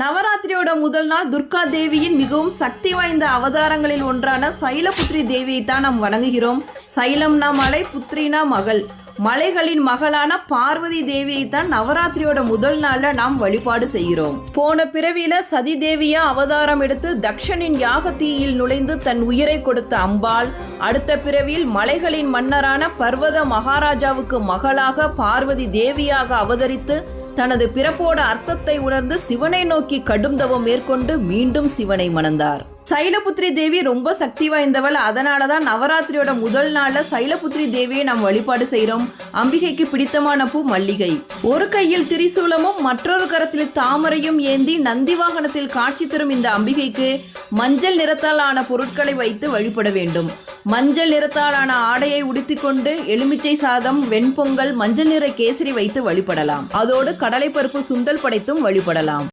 நவராத்திரியோட முதல் நாள் துர்கா தேவியின் மிகவும் சக்தி வாய்ந்த அவதாரங்களில் ஒன்றான சைலபுத்ரி தேவியை தான் நாம் வணங்குகிறோம். சைலம்னா மலை புத்ரினா மகள். மலைகளின் மகளான பார்வதி தேவியை தான் நவராத்திரியோட முதல் நாள்ல நாம் வழிபாடு செய்கிறோம். போன பிறவியில சதி தேவியா அவதாரம் எடுத்து தக்ஷனின் யாகத்தீயில் நுழைந்து தன் உயிரை கொடுத்த அம்பாள் அடுத்த பிறவியில் மலைகளின் மன்னரான பர்வத மகாராஜாவுக்கு மகளாக பார்வதி தேவியாக அவதரித்து தனது பிறப்போட அர்த்தத்தை உணர்ந்து சிவனை நோக்கி கடும் தவம் மேற்கொண்டு மீண்டும் சிவனை மணந்தார். சைலபுத்ரி தேவி ரொம்ப சக்தி வாய்ந்தவள். அதனால தான் நவராத்திரியோட முதல் நாள்ல சைலபுத்ரி தேவியை நாம் வழிபாடு செய்கிறோம் அம்பிகைக்கு பிடித்தமான பூ மல்லிகை. ஒரு கையில் திரிசூலமும் மற்றொரு கரத்தில் தாமரையும் ஏந்தி நந்தி வாகனத்தில் காட்சி தரும் இந்த அம்பிகைக்கு மஞ்சள் நிறத்தால் ஆன பொருட்களை வைத்து வழிபட வேண்டும். மஞ்சள் நிறத்தாலான ஆடையை உடுத்திக்கொண்டு எலுமிச்சை சாதம் வெண்பொங்கல் மஞ்சள் நிற கேசரி வைத்து வழிபடலாம். அதோடு கடலைப்பருப்பு சுண்டல் படைத்தும் வழிபடலாம்.